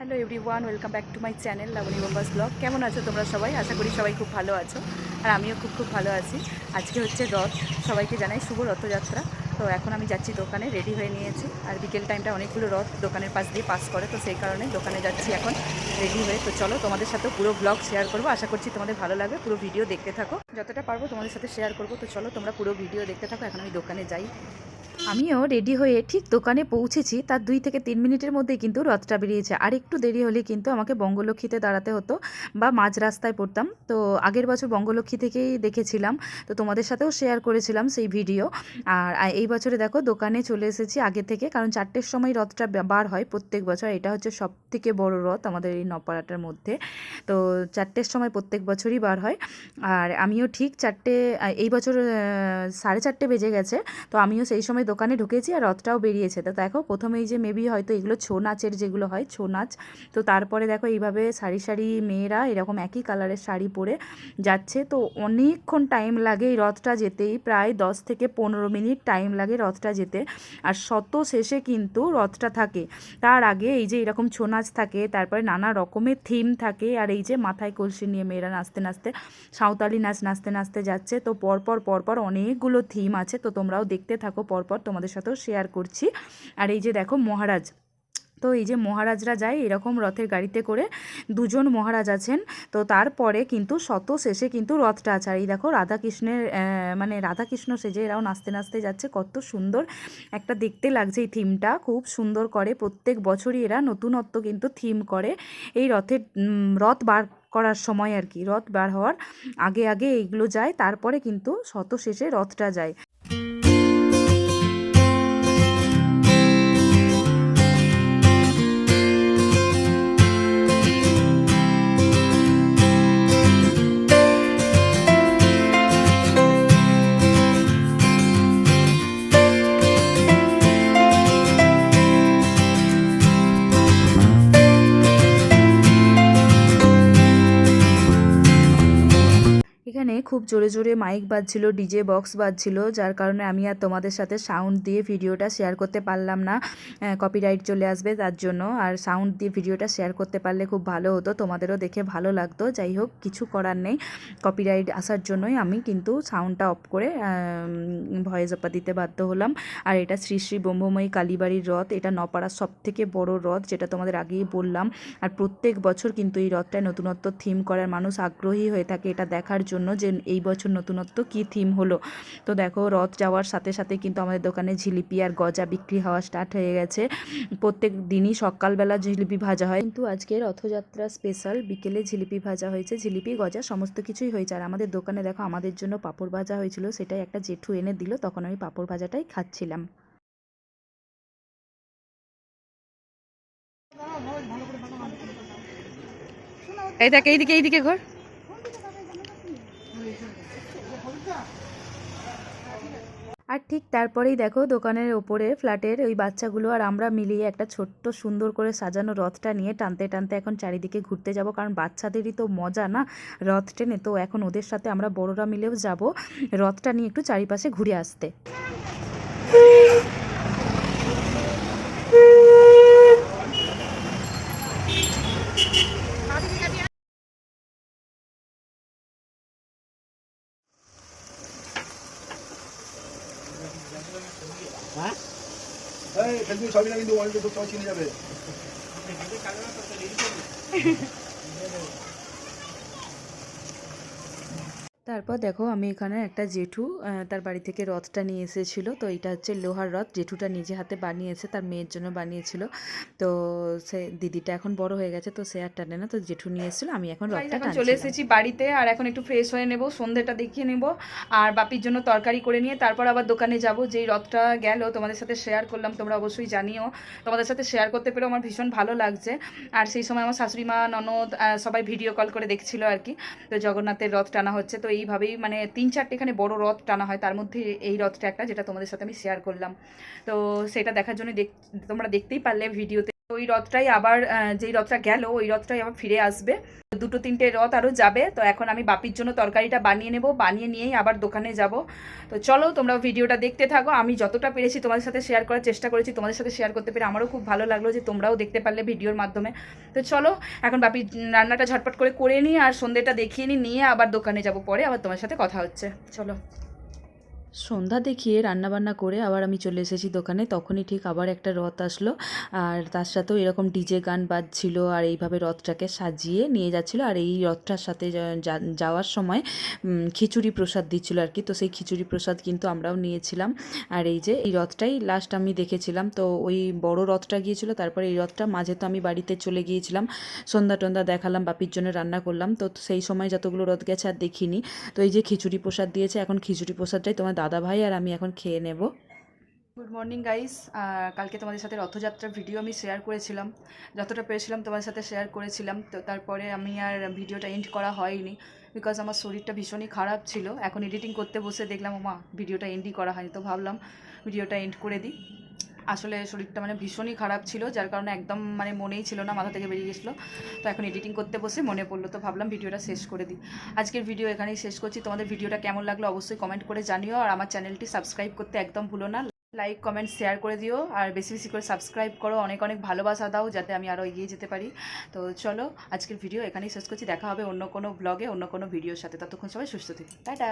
Hello everyone welcome back to my channel Laboni বোম্বাস blog কেমন আছো তোমরা সবাই? আশা করি সবাই খুব ভালো আছো। আর আমিও খুব খুব ভালো আছি। আজকে হচ্ছে রথ। সবাইকে জানাই শুভ রথযাত্রা। তো এখন আমি যাচ্ছি দোকানে রেডি হয়ে নিয়েছি। আর বিকেল টাইমটা অনেকগুলো রথ দোকানের পাশ দিয়ে পাস করে, তো সেই কারণে দোকানে যাচ্ছি এখন রেডি হয়ে। তো চলো তোমাদের সাথে পুরো ব্লগ শেয়ার করব। আশা করছি তোমাদের ভালো লাগবে। পুরো ভিডিও দেখতে থাকো। যতটা পারব তোমাদের সাথে শেয়ার করব। তো চলো তোমরা পুরো ভিডিও দেখতে থাকো। এখন আমি দোকানে যাই। আমিও রেডি হয়ে ঠিক দোকানে পৌঁছেছি। তার দুই থেকে তিন মিনিটের মধ্যেই কিন্তু রথটা বেরিয়েছে। আর একটু দেরি হলে কিন্তু আমাকে বঙ্গলক্ষ্মীতে দাঁড়াতে হতো বা মাঝ রাস্তায় পড়তাম। তো আগের বছর বঙ্গলক্ষ্মী থেকেই দেখেছিলাম। তো তোমাদের সাথেও শেয়ার করেছিলাম সেই ভিডিও আর এই বছরে দেখো দোকানে চলে এসেছি আগে থেকে। কারণ চারটের সময় রথটা বার হয় প্রত্যেক বছর। এটা হচ্ছে সব থেকে বড় রথ আমাদের এই নপাড়াটার মধ্যে। তো চারটের সময় প্রত্যেক বছরই বার হয়। আর আমিও ঠিক চারটে, এই বছর সাড়ে চারটে বেজে গেছে। তো আমিও সেই সময় দোকানে ঢুকেছি আর রথটাও বেরিয়েছে। তো দেখো, প্রথমেই যে মেবি হয়তো এগুলো ছৌ নাচের যেগুলো হয়, ছৌ নাচ, তো তারপরে দেখো এইভাবে সারি সারি মেয়েরা এরকম একই কালারের শাড়ি পরে যাচ্ছে। তো অনেকক্ষণ টাইম লাগে এই রথটা যেতেই, প্রায় দশ থেকে পনেরো মিনিট টাইম লাগে রথটা যেতে। আর শত শেষে কিন্তু রথটা থাকে। তার আগে এই যে এরকম ছৌ নাচ থাকে, তারপরে নানা রকমের থিম থাকে আর এই যে মাথায় কলসি নিয়ে মেয়েরা নাচতে নাচতে, সাঁওতালি নাচ নাচতে নাচতে যাচ্ছে। তো পরপর পরপর অনেকগুলো থিম আছে। তো তোমরাও দেখতে থাকো, পরপর তোমাদের সাথেও শেয়ার করছি। আর এই যে দেখো মহারাজ, তো এই যে মহারাজরা যায় এরকম রথের গাড়িতে করে, দুজন মহারাজ আছেন, তো তারপরে কিন্তু শত শেষে কিন্তু রথটা আছে। আর এই দেখো রাধাকৃষ্ণের মানে রাধাকৃষ্ণ সেজে এরাও নাচতে নাচতে যাচ্ছে, কত সুন্দর একটা দেখতে লাগছে এই থিমটা খুব সুন্দর করে প্রত্যেক বছরই এরা নতুনত্ব কিন্তু থিম করে এই রথের রথ বার করার সময় আর কি, রথ বার হওয়ার আগে আগে এইগুলো যায়, তারপরে কিন্তু শত শেষে রথটা যায়। খুব জোরে জোরে মাইক বাজছিল ডিজে বক্স বাজছিল, যার কারণে আমি আর তোমাদের সাথে সাউন্ড দিয়ে ভিডিওটা শেয়ার করতে পারলাম না। কপিরাইট চলে আসবে তার জন্য। আর সাউন্ড দিয়ে ভিডিওটা শেয়ার করতে পারলে খুব ভালো হতো, তোমাদেরও দেখে ভালো লাগতো। যাই হোক, কিছু করার নেই। কপিরাইট আসার জন্যই আমি কিন্তু সাউন্ডটা অফ করে ভয়েস অপা দিতে বাধ্য হলাম। আর এটা শ্রী শ্রী ব্রহ্মময়ী কালীবাড়ির রথ। এটা নপাড়ার সব থেকে বড় রথ, যেটা তোমাদের আগেই বললাম। আর প্রত্যেক বছর কিন্তু এই রথটায় নতুনত্ব থিম করার মানুষ আগ্রহী হয়ে থাকে এটা দেখার জন্য যে এই বছর নতুনত্ব কী থিম হলো? তো দেখো, রথ যাওয়ার সাথে সাথে কিন্তু আমাদের দোকানে জিলিপি আর গজা বিক্রি হওয়া স্টার্ট হয়ে গেছে। প্রত্যেক দিনই সকালবেলা জিলিপি ভাজা হয়। কিন্তু আজকে রথযাত্রা স্পেশাল বিকেলে জিলিপি ভাজা হয়েছে। জিলিপি, গজা সমস্ত কিছুই হয়েছে। আর আমাদের দোকানে দেখো, আমাদের জন্য পাঁপড় ভাজা হয়েছিল। সেটাই একটা জেঠু এনে দিল। তখন আমি পাঁপড় ভাজাটাই খাচ্ছিলাম। এই দেখ, এইদিকে এইদিকে ঘর। আর ঠিক তারপরেই দেখো দোকানের ওপরে ফ্ল্যাটের ওই বাচ্চাগুলো আর আমরা মিলিয়ে একটা ছোট্ট সুন্দর করে সাজানো রথটা নিয়ে টানতে টানতে এখন চারিদিকে ঘুরতে যাব। কারণ বাচ্চাদেরই তো মজা না রথ টেনে। তো এখন ওদের সাথে আমরা বড়রা মিলেও যাব রথটা নিয়ে একটু চারিপাশে ঘুরে আসতে। এই সবই ছবি না কিন্তু ওয়ার্ল্ডে তো চিনে যাবে। তারপর দেখো আমি এখানে একটা জেঠু তার বাড়ি থেকে রথটা নিয়ে এসেছিল। তো এটা হচ্ছে লোহার রথ। জেঠুটা নিজে হাতে বানিয়েছে তার মেয়ের জন্য বানিয়েছিল। তো সে দিদিটা এখন বড় হয়ে গেছে তো সে আর টানে না। তো জেঠু নিয়ে এসেছিল আমি এখন রথটা চলে এসেছি বাড়িতে আর এখন একটু ফ্রেশ হয়ে নেব সন্ধ্যেটা দেখিয়ে নেব। আর বাপির জন্য তরকারি করে নিয়ে তারপর আবার দোকানে যাব। যেই রথটা গেল তোমাদের সাথে শেয়ার করলাম তোমরা অবশ্যই জানিও। তোমাদের সাথে শেয়ার করতে পেরে আমার ভীষণ ভালো লাগছে। আর সেই সময় আমার শাশুড়ি মা ননদ সবাই ভিডিও কল করে দেখছিল আর কি। তো জগন্নাথের রথ টানা হচ্ছে। তো এইভাবেই মানে তিন চারটে এখানে বড় রথ টানা হয়, তার মধ্যে এই রথটা একটা যেটা তোমাদের সাথে আমি শেয়ার করলাম। তো সেটা দেখার জন্য দেখ, তোমরা দেখতেই পারলে ভিডিওতে ওই রথটাই আবার যেই রথটা গেল, ওই রথটাই আবার ফিরে আসবে। দুটো তিনটে রথ আরও যাবে, তো এখন আমি বাপির জন্য তরকারিটা বানিয়ে নেব, বানিয়ে নিয়েই আবার দোকানে যাব। তো চলো, তোমরা ভিডিওটা দেখতে থাকো। আমি যতটা পেরেছি তোমাদের সাথে শেয়ার করার চেষ্টা করেছি, তোমাদের সাথে শেয়ার করতে পেরে আমারও খুব ভালো লাগল যে তোমরাও দেখতে পারলে ভিডিওর মাধ্যমে। তো চলো, এখন বাপি রান্নাটা ঝটপট করে করে নিই, আর সন্ধ্যেটা দেখিয়ে নিই, নিয়ে আবার দোকানে যাব, পরে আবার তোমার সাথে কথা হচ্ছে। চলো। সন্ধ্যা দেখিয়ে রান্নাবান্না করে আবার আমি চলে এসেছি দোকানে। তখনই ঠিক আবার একটা রথ আসলো। আর তার সাথেও এরকম ডিজে গান বাজছিল আর এইভাবে রথটাকে সাজিয়ে নিয়ে যাচ্ছিল। আর এই রথটার সাথে যাওয়ার সময় খিচুড়ি প্রসাদ দিচ্ছিল আর কি। তো সেই খিচুড়ি প্রসাদ কিন্তু আমরাও নিয়েছিলাম। আর এই যে, এই রথটাই লাস্ট আমি দেখেছিলাম। তো ওই বড় রথটা গিয়েছিল, তারপরে এই রথটা মাঝে তো আমি বাড়িতে চলে গিয়েছিলাম। সন্ধ্যা টন্ধা দেখালাম, বাপির জন্য রান্না করলাম। তো সেই সময় যতগুলো রথ গেছে আর দেখিনি। তো এই যে খিচুড়ি প্রসাদ দিয়েছে, এখন খিচুড়ি প্রসাদটাই তোমার দাদা ভাই আর আমি এখন খেয়ে নেব। গুড মর্নিং গাইস কালকে তোমাদের সাথে রথযাত্রার ভিডিও আমি শেয়ার করেছিলাম। যতটা পেরেছিলাম তোমাদের সাথে শেয়ার করেছিলাম, তো তারপরে আমি আর ভিডিওটা এন্ড করা হয়নি বিকজ আমার শরীরটা ভীষণই খারাপ ছিল। এখন এডিটিং করতে বসে দেখলাম মা ভিডিওটা এন্ডই করা হয়নি। তো ভাবলাম ভিডিওটা এন্ড করে দিই। আসলে শরীরটা মানে ভীষণই খারাপ ছিল, যার কারণে একদম মানে মনেই ছিল না, মাথা থেকে বেরিয়ে গেছিল। তো এখন এডিটিং করতে বসে মনে পড়ল, তো ভাবলাম ভিডিওটা শেষ করে দিই। আজকের ভিডিও এখানেই শেষ করছি। তোমাদের ভিডিওটা কেমন লাগল অবশ্যই কমেন্ট করে জানিও, আর আমার চ্যানেলটি সাবস্ক্রাইব করতে একদম ভুলো না। লাইক কমেন্ট শেয়ার করে দিও, আর বেশি বেশি করে সাবস্ক্রাইব করো। অনেক অনেক ভালোবাসা দাও, যাতে আমি আরও এগিয়ে যেতে পারি। তো চলো, আজকের ভিডিও এখানেই শেষ করছি। দেখা হবে অন্য কোনো ব্লগে অন্য কোনো ভিডিওর সাথে। ততক্ষণ সবাই সুস্থ থাকি। টাটা!